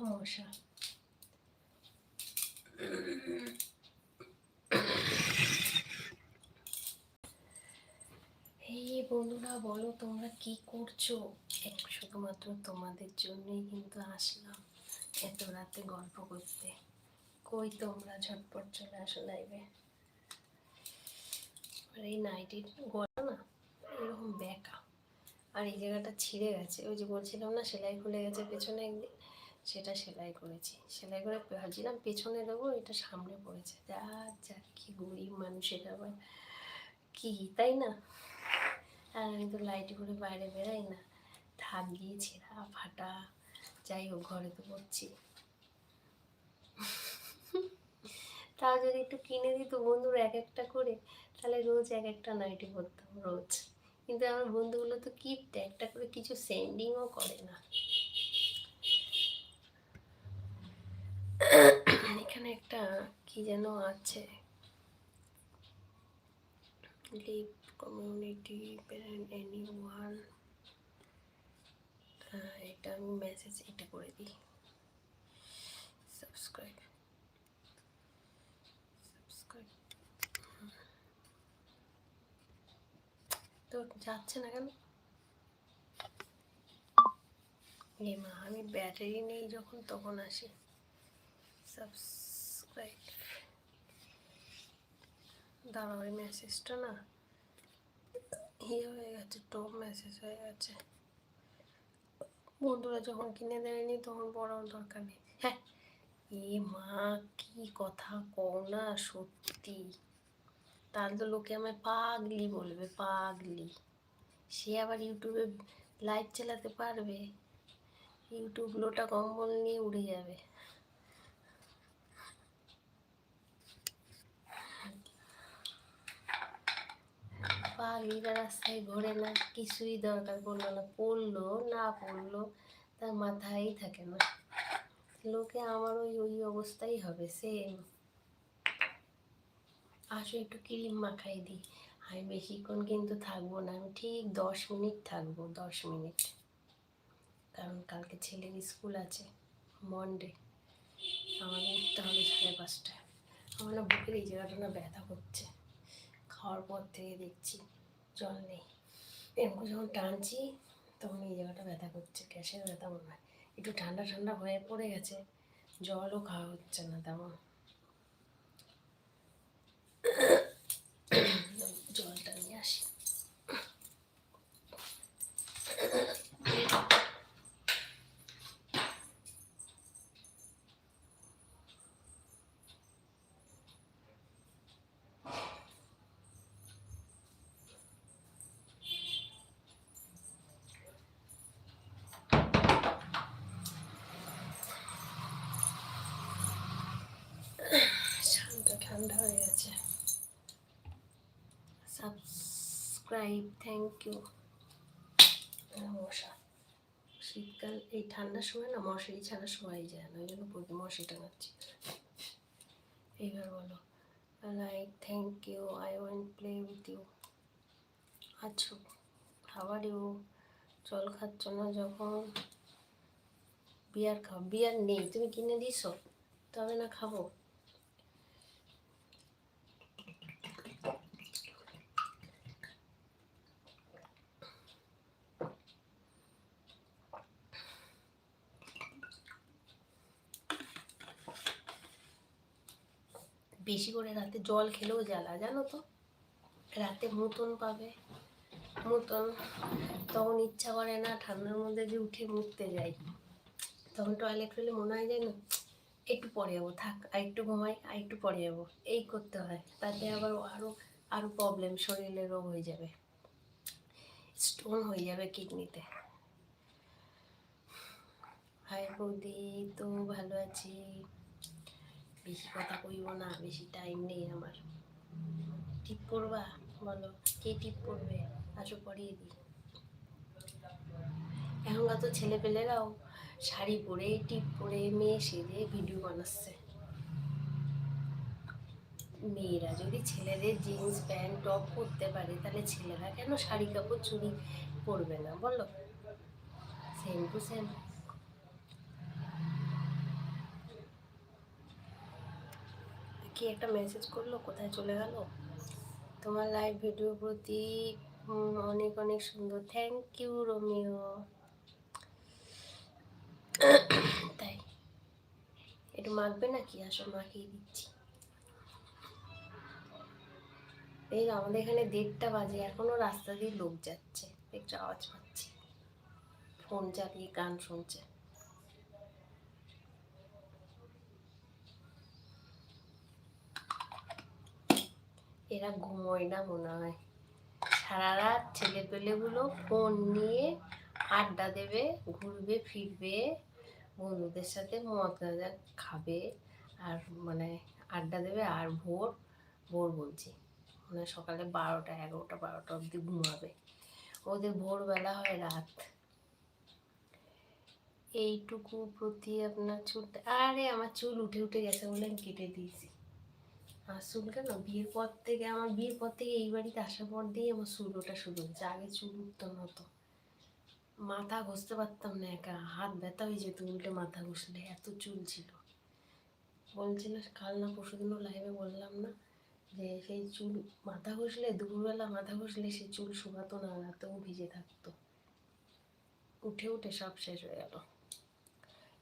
মশা এই বন্ধুরা বলো তোমরা কি করছ? শুধুমাত্র তোমাদের জন্যই কিন্তু আসলাম এত রাতে গল্প করতে। কই তোমরা ঝটপট চলে আসো লাইভে আর এই নাইটির গলা না, এরকম বেকা আর এই জায়গাটা ছিঁড়ে গেছে। ওই যে বলছিলাম না, সেলাই খুলে গেছে, পেছনে একদিন সেটা সেলাই করেছি। সেলাই করে ভাবছিলাম পেছনে দেবো, এটা সামনে পড়েছে। যা যা, কি গরিব মানুষের আবার। কি, তাই না? আর আমি তো লাইট করে বাইরে বেরাই না। থাক গিয়ে ছেঁড়া, ফাটা, যাই হোক ঘরে তো পড়ছি। তাও যদি একটু কিনে দিত বন্ধুরা এক একটা করে, তাহলে রোজ এক একটা নাইটি পরতাম রোজ। কিন্তু আমার বন্ধুগুলো তো কিপটে একটা করে কিছু সেন্ডিংও করে না এখানে একটা কি যেন আছে। Live community parent any one এটা আমি মেসেজ এটা করে দিই। সাবস্ক্রাইব সাবস্ক্রাইব তো যাচ্ছে না কেন? এ মা, আমি ব্যাটারি নেই যখন, তখন আসি। সাবস্ক্রাইব দাঁড়াও ওই মেসেজটা না ইয়ে হয়ে গেছে টপ মেসেজ হয়ে গেছে। বন্ধুরা যখন কিনে দেয়নি তখন পড়ার দরকার নেই। হ্যাঁ এ মা কি কথা কও না সত্যি। তাহলে তো লোকে আমায় পাগলি বলবে, পাগলি। সে আবার ইউটিউবে লাইভ চালাতে পারবে। ইউটিউব লোটা কম্বল নিয়ে উড়ে যাবে। পাগলিরা রাস্তায় ঘোরে না, কিছুই দরকার পড়ল না। পড়ল না পড়ল, তার মাথায় থাকে না। লোকে আমার ওই ওই অবস্থাই হবে সেম আসো, একটু ক্রিম মাখাই দিই। আমি বেশিক্ষণ কিন্তু থাকব না, আমি ঠিক দশ মিনিট থাকব, দশ মিনিট। কারণ কালকে ছেলের স্কুল আছে মন্ডে আমাকে উঠতে হবে সাড়ে পাঁচটায়। আমার না বুকের এই জায়গাটা না ব্যথা করছে। খাওয়ার পর থেকে দেখছি, জল নেই। এরকম যখন টানছি, তখন এই জায়গাটা ব্যথা করছে, গ্যাসের ব্যথা মনে হয়। একটু ঠান্ডা ঠান্ডা হয়ে পড়ে গেছে, জলও খাওয়া হচ্ছে না তেমন জলটা নিয়ে আসি ঠান্ডা ঠান্ডা হয়ে গেছে সাবস্ক্রাইব থ্যাংক ইউ মশা। শীতকাল, এই ঠান্ডার সময় না, মশারি ছাড়া শোয়াই যায় না, ওই জন্য প্রতি মশারি টাঙাচ্ছি এইবার বলো। Like thank you I want play with you আছো খাবার ইউ জল খাচ্ছ না যখন? বিয়ার খাও বিয়ার নেই, তুমি কিনে দিছো তবে না খাব। বেশি করে রাতে জল খেলেও জ্বালা, জানো তো? রাতে মতন পাবে, মতন। তখন ইচ্ছা করে না, ঠান্ডার মধ্যে যে উঠে মুততে যাই। তখন টয়লেট হলে মনে হয় যেন একটু পরে যাব, থাক, আর একটু ঘুমাই, আর একটু পরে যাব। এই করতে হয়, তাতে আবার আরও আরও প্রবলেম শরীরে রোগ হয়ে যাবে। স্টোন হয়ে যাবে কিডনিতে। হাই বৌদি, তো ভালো আছি। বেশি কথা কইব না, বেশি টাইম নেই আমার। টিপ করবা? বলো, কে টিপ পড়বে আসো পরিয়ে দিই। এখনকার তো ছেলেপেলেরাও শাড়ি পরে, টিপ পরে মেয়ে সেজে ভিডিও বানাচ্ছে। মেয়েরা যদি ছেলেদের জিন্স প্যান্ট টপ পরতে পারে, তাহলে ছেলেরা কেন শাড়ি, কাপড়, চুড়ি পরবে না? বলো? সেম টু সেম কি একটা মেসেজ করল, কোথায় চলে গেল? তোমার লাইভ ভিডিও প্রতি অনেক অনেক সুন্দর। থ্যাংক ইউ রোমিও তাই। একটু মাখবে নাকি? আসো মাখিয়ে দিচ্ছি। এই আমাদের এখানে দেড়টা বাজে, এখনও রাস্তা দিয়ে লোক যাচ্ছে। একটু আওয়াজ পাচ্ছি। ফোন চালিয়ে গান শুনছে। এরা ঘুমোয় না মনে হয়। সারা রাত ছেলে পেলেগুলো ফোন নিয়ে আড্ডা দেবে, ঘুরবে, ফিরবে, বন্ধুদের সাথে মদ গাঁজা খাবে আর মানে আড্ডা দেবে আর ভোর ভোর বলছি। মানে সকালে বারোটা, এগারোটা, বারোটা অবধি ঘুমাবে। ওদের ভোরবেলা হয় রাত। এইটুকু প্রতি আপনার চুল আরে আমার চুল উঠে উঠে গেছে বলে আমি কেটে দিয়েছি। আর চুল কেন? বিয়ের পর থেকে, আমার বিয়ের পর থেকে এই বাড়িতে আসার পর দিয়ে আমার চুল ওঠা শুরু হয়েছে। আগে চুল উঠতো না তো মাথা ঘষতে পারতাম না একা। হাত ব্যথা হয়ে যেত, উল্টে মাথা ঘষলে এত চুল ছিল। বলছিল, কাল না পরশু দিনও লাইভে বললাম না যে, সেই চুল মাথা ঘষলে, দুপুরবেলা মাথা ঘষলে সেই চুল শুকাতো না, রাতেও ভিজে থাকতো। উঠে উঠে সব শেষ হয়ে গেল।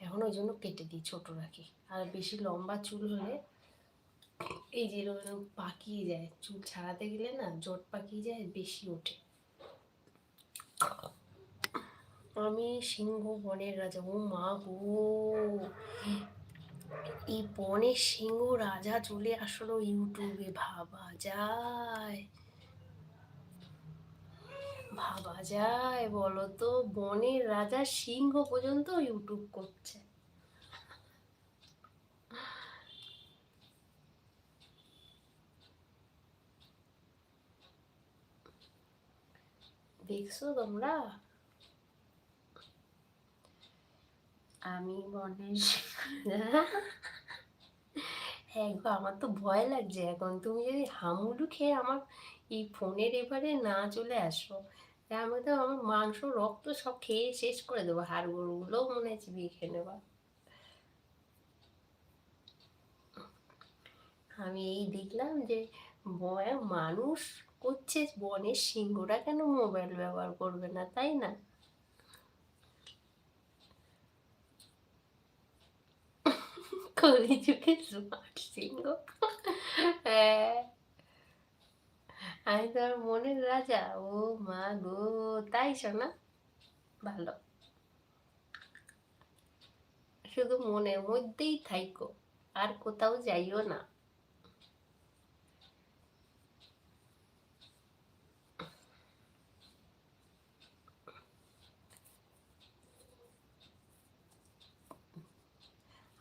এখন ওই জন্য কেটে দিই ছোট রাখি। আর বেশি লম্বা চুল হলে এই যে এরকম পাকিয়ে যায়, চুল ছাড়াতে গেলে না জট পাকিয়ে যায়, বেশি ওঠে। আমি সিংহ বনের রাজা, ও মা গো। এই বনের সিংহ রাজা চলে আসলো ইউটিউবে, ভাবা যায়। ভাবা যায় বলো তো বনের রাজা সিংহ পর্যন্ত ইউটিউব করছে। দেখছ তোমরা? আমি বনের হ্যাঁ আমার তো ভয় লাগছে এখন। তুমি যদি হামুডু খেয়ে আমার এই ফোনের এবারে না চলে আসো আমি তো আমার মাংস, রক্ত সব খেয়ে শেষ করে দেবো। হাড়গুলোও মনে হয় চিবিয়ে খেয়ে নেবা। আমি এই দেখলাম যে বয় মানুষ করছে, বনের সিংহরা কেন মোবাইল ব্যবহার করবে না, তাই না? হ্যাঁ। আমি তোমার মনের রাজা। ও মা গো, তাই শোনা। ভালো। শুধু মনের মধ্যেই থাইকো, আর কোথাও যাইও না।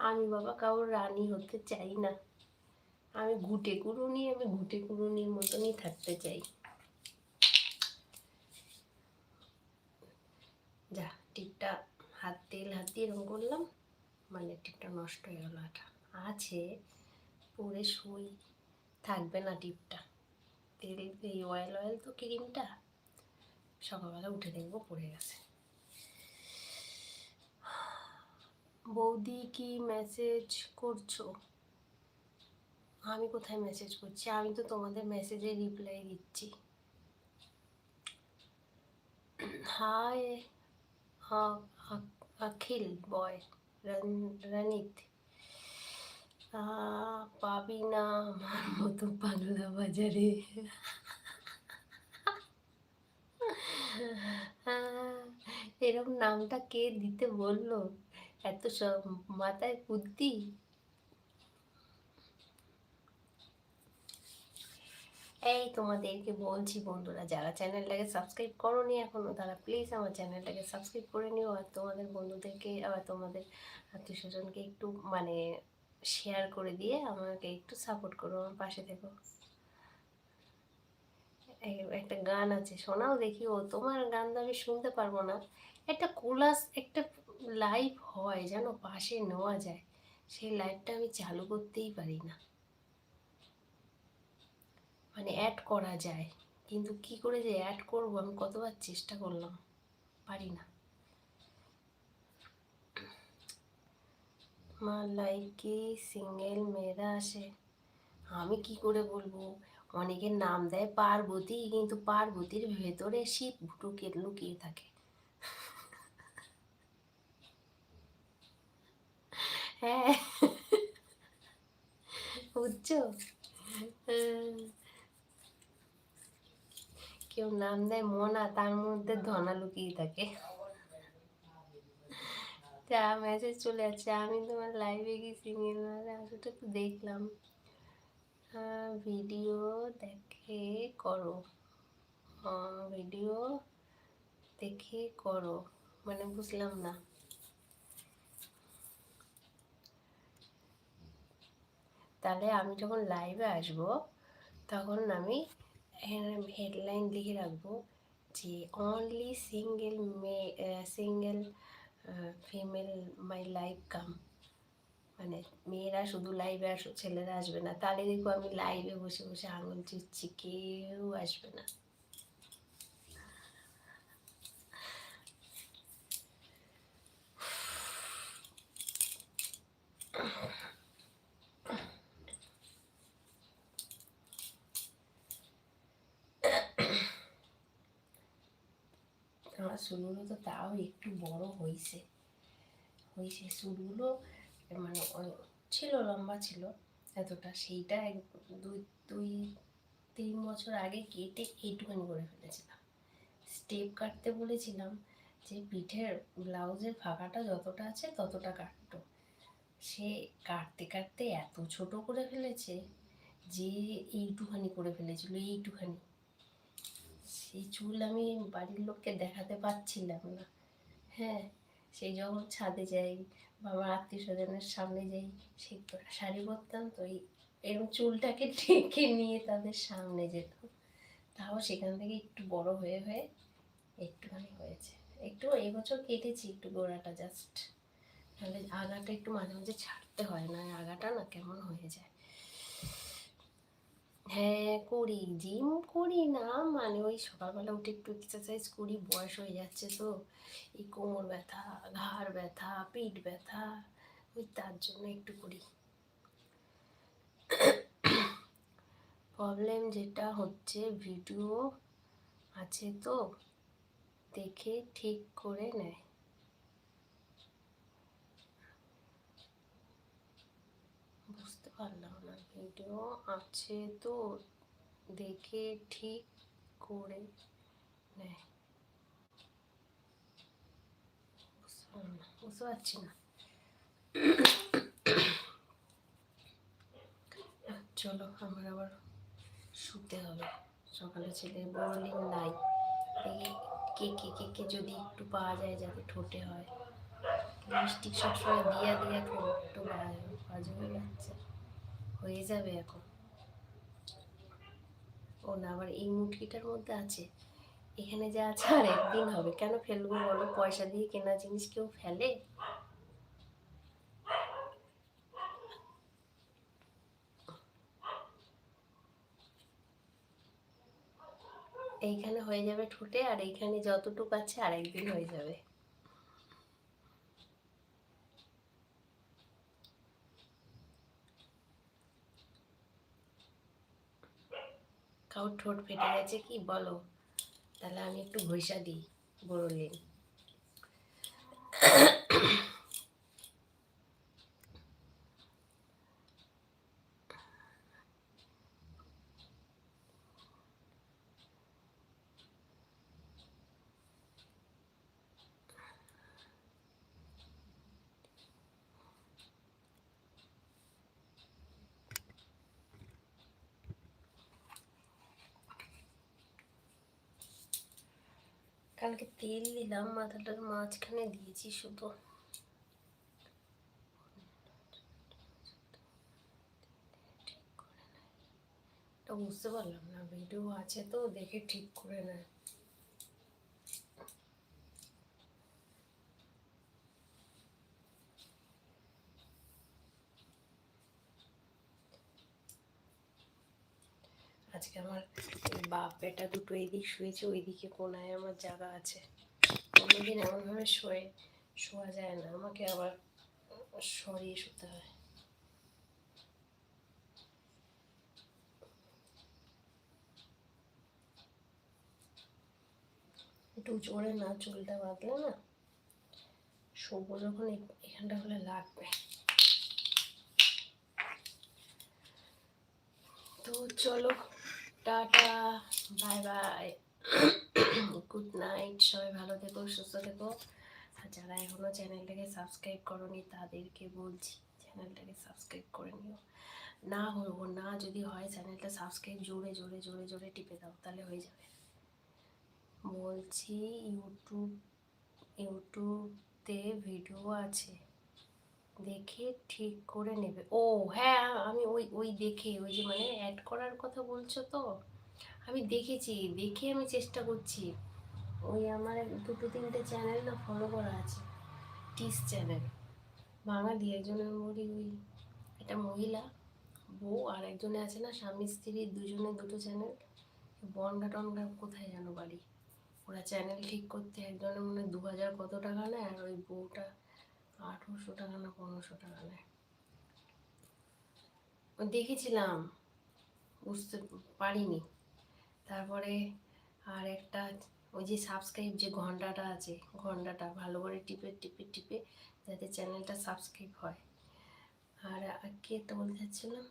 আমি বাবা কারোর রানী হতে চাই না। আমি ঘুটে কুড়ুনি আমি ঘুটে কুড়ুনির মতনই থাকতে চাই। যা, টিপটা হাত, তেল, হাত দিয়ে এরকম করলাম মানে টিপটা নষ্ট হয়ে গেল এটা আছে, পরে শুই, থাকবে না টিপটা। তেল এই অয়েল অয়েল তো ক্রিমটা সকালবেলা উঠে দেখব পড়ে গেছে। বৌদি কি মেসেজ করছ? আমি কোথায় মেসেজ করছি? আমি তো তোমাদের মেসেজে রিপ্লাই দিচ্ছি। Hi Akhil boy Ronit. পাবি না আমার মতো পাগলা বাজারে। এরকম নামটা কে দিতে বলল? এত সব মাথায় বুদ্ধি? এই তোমাদেরকে বলছি বন্ধুরা, যারা চ্যানেলটাকে সাবস্ক্রাইব করোনি এখনও, তারা প্লিজ আমার চ্যানেলটাকে সাবস্ক্রাইব করে নিও আর তোমাদের বন্ধুদেরকে আবার তোমাদের আত্মীয় স্বজনকে একটু মানে শেয়ার করে দিয়ে আমাকে একটু সাপোর্ট করো, আমার পাশে থেকো। একটা গান আছে, শোনাও দেখি, ও তোমার গান তো আমি শুনতে পারব না। একটা কোলাস, একটা লাইভ হয় যেন পাশে নেওয়া যায়। সেই লাইভটা আমি চালু করতেই পারি না। মানে অ্যাড করা যায়। কিন্তু কি করে যে অ্যাড করব? আমি কতবার চেষ্টা করলাম। পারি না। আমার লাইভ সিঙ্গেল মেয়েরা আসে। আমি কি করে বলব? অনেকের নাম দেয় পার্বতী, কিন্তু পার্বতীর ভেতরে শিব লুকিয়ে লুকিয়ে থাকে। হ্যাঁ। বুঝছ? কেউ নাম দেয় মনা, তার মধ্যে ধনা লুকিয়ে থাকে। যা মেসেজ চলে যাচ্ছে আমি তোমার লাইভে গিয়ে সিঙ্গেল আসলে একটু দেখলাম। ভিডিও দেখে করো। ভিডিও দেখে করো। মানে বুঝলাম না। তাহলে আমি যখন লাইভে আসব, তখন আমি হেডলাইন লিখে রাখব যে only single me single female my live come মানে মেয়েরা শুধু লাইভে আসো, ছেলেরা আসবে না। তাহলে দেখব আমি লাইভে বসে বসে আঙুল চিচ্ছি কেউ আসবে না আমার চুলগুলো তো তাও একটু বড় হয়েছে হয়েছে চুলগুলো মানে ছিল, লম্বা ছিল এতটা। সেইটা এক, দুই দুই, তিন বছর আগে কেটে এইটুখানি করে ফেলেছিলাম। স্টেপ কাটতে বলেছিলাম যে পিঠের ব্লাউজের ফাঁকাটা যতটা আছে ততটা কাটতো। সে কাটতে কাটতে এত ছোট করে ফেলেছে যে এইটুখানি করে ফেলেছিল, এইটুখানি। সেই চুল আমি বাড়ির লোককে দেখাতে পারছিলাম না। হ্যাঁ সেই যখন ছাদে যাই বা আমার আত্মীয় স্বজনের সামনে যাই, সেই শাড়ি পরতাম তো এই এরকম চুলটাকে ঢেকে নিয়ে তাদের সামনে যেতাম তাও সেখান থেকে একটু বড় হয়ে হয়ে একটুখানি হয়েছে। একটু এই বছর কেটেছি একটু গোড়াটা জাস্ট তাহলে আগাটা একটু মাঝে মাঝে ছাড়তে হয় না, আগাটা না কেমন হয়ে যায়। হ্যাঁ করি। জিম করি না মানে ওই সকালবেলা উঠে একটু এক্সারসাইজ করি, বয়স হয়ে যাচ্ছে তো। এই কোমর ব্যথা, ঘাড় ব্যথা, পিঠ ব্যথা, ওই তার জন্য একটু করি। প্রবলেম যেটা হচ্ছে ভিডিও আছে তো, দেখে ঠিক করে নেয়। বুঝতে পারলাম। ভিডিও আছে তো দেখে ঠিক করে নেয় বুঝতে পারছি না। চলো, আমার আবার শুতে হবে। সকালে ছেলে বোরলিং নাই। এই কেকে কেকে যদি একটু পাওয়া যায় যাতে ঠোঁটে হয়। লিপস্টিক সবসময় দিয়া দিয়া ঠোঁট বাজে হয়ে যাচ্ছে। হয়ে যাবে এখন। ও না, আবার এই মুটকিটার মধ্যে আছে। এখানে যা আছে আর একদিন হবে। কেন ফেলব বলো? পয়সা দিয়ে কেনা জিনিস কেউ ফেলে? এইখানে হয়ে যাবে ঠোঁটে, আর এইখানে যতটুকু আছে আর একদিন হয়ে যাবে। কাউর ঠোঁট ফেটে গেছে কি বলো? তাহলে আমি একটু ঘষা দিই বড়লিন কালকে তেল দিলাম, মাথাটার মাঝখানে দিয়েছি শুধু। বুঝতে পারলাম না ভিডিও আছে তো, দেখে ঠিক করে নেয়। আজকে আমার বাপ, বেটা দুটো এদিক শুয়েছে, ওইদিকে কোনায় আমার জায়গা আছে। অনেকদিন এমনভাবে শোয়ে, শোয়া যায় না, আমাকে আবার সরিয়ে শুতে হয়। একটু জোরে না, চুলটা বাঁধলে না শোবো যখন এখানটা হলে লাগবে। তো চলো tata bye bye good night সবাই ভালো থেকো, সুস্থ থেকো। আর যারা এখনও চ্যানেলটাকে সাবস্ক্রাইব করনি, তাদেরকে বলছি, চ্যানেলটাকে সাবস্ক্রাইব করে নিও। না হব না, যদি হয় চ্যানেলটা সাবস্ক্রাইব জোরে জোরে জোরে জোরে টিপে দাও, তাহলে হয়ে যাবে। বলছি ইউটিউব ইউটিউবতে ভিডিও আছে। দেখে ঠিক করে নেবে। ও হ্যাঁ আমি ওই ওই দেখে, ওই যে মানে অ্যাড করার কথা বলছো তো? আমি দেখেছি, দেখে আমি চেষ্টা করছি। ওই আমার দুটো তিনটে চ্যানেল না ফলো করা আছে। টিস চ্যানেল বাঙালি, একজনের মরি ওই, একটা মহিলা, বউ আর একজনে আছে না, স্বামী, স্ত্রী দুজনে দুটো চ্যানেল বনগা টনগা কোথায় যেন বাড়ি? ওরা চ্যানেল ঠিক করতে একজনের মনে দু হাজার কত টাকা নেয়, আর ওই বউটা আঠেরোশো টাকা না পনেরোশো টাকা নেয়। দেখেছিলাম, বুঝতে পারিনি। তারপরে আর একটা, ওই যে সাবস্ক্রাইব যে ঘন্টাটা আছে, ঘন্টাটা ভালো করে টিপে টিপে টিপে যাতে চ্যানেলটা সাবস্ক্রাইব হয়। আর কি একটা বলতে চাচ্ছিলাম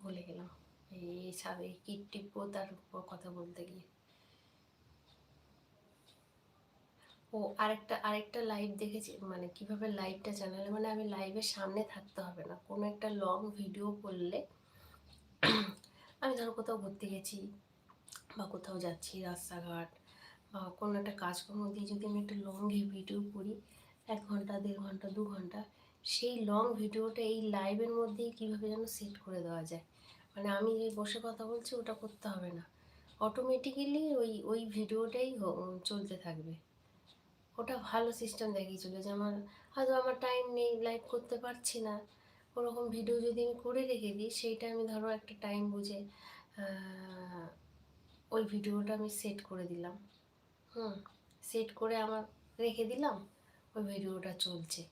ভুলে গেলাম। এই সাবে কি টিপবো তার উপর কথা বলতে গিয়ে। ও আরেকটা আরেকটা লাইভ দেখেছি মানে কীভাবে লাইভটা চ্যানেলে মানে আমি লাইভের সামনে থাকতে হবে না। কোনো একটা লং ভিডিও করলে, আমি ধরো কোথাও ঘুরতে গেছি, বা কোথাও যাচ্ছি রাস্তাঘাট, বা কোনো একটা কাজকর্ম দিয়ে যদি আমি একটা লং ভিডিও করি, এক ঘণ্টা, দেড় ঘণ্টা, দু ঘণ্টা, সেই লং ভিডিওটা এই লাইভের মধ্যেই কীভাবে যেন সেট করে দেওয়া যায়? মানে আমি যে বসে কথা বলছি, ওটা করতে হবে না। অটোমেটিক্যালি ওই ওই ভিডিওটাই চলতে থাকবে। ওটা ভালো সিস্টেম দেখিয়েছিল, যে আমার হয়তো আমার টাইম নেই লাইভ করতে পারছি না। ওরকম ভিডিও যদি আমি করে রেখে দিই, সেইটা আমি ধরো একটা টাইম বুঝে ওই ভিডিওটা আমি সেট করে দিলাম। হুম সেট করে আমার রেখে দিলাম, ওই ভিডিওটা চলছে।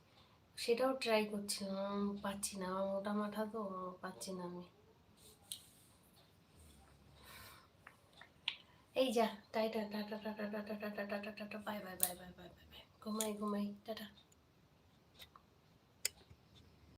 সেটাও ট্রাই করছিলাম, পাচ্ছি না আমার মোটা মাথা তো, পাচ্ছি না আমি। এই যা টাইটা tata tata tata tata tata tata bye bye bye bye bye bye bye, ঘুমাই ঘুমাই, টাটা।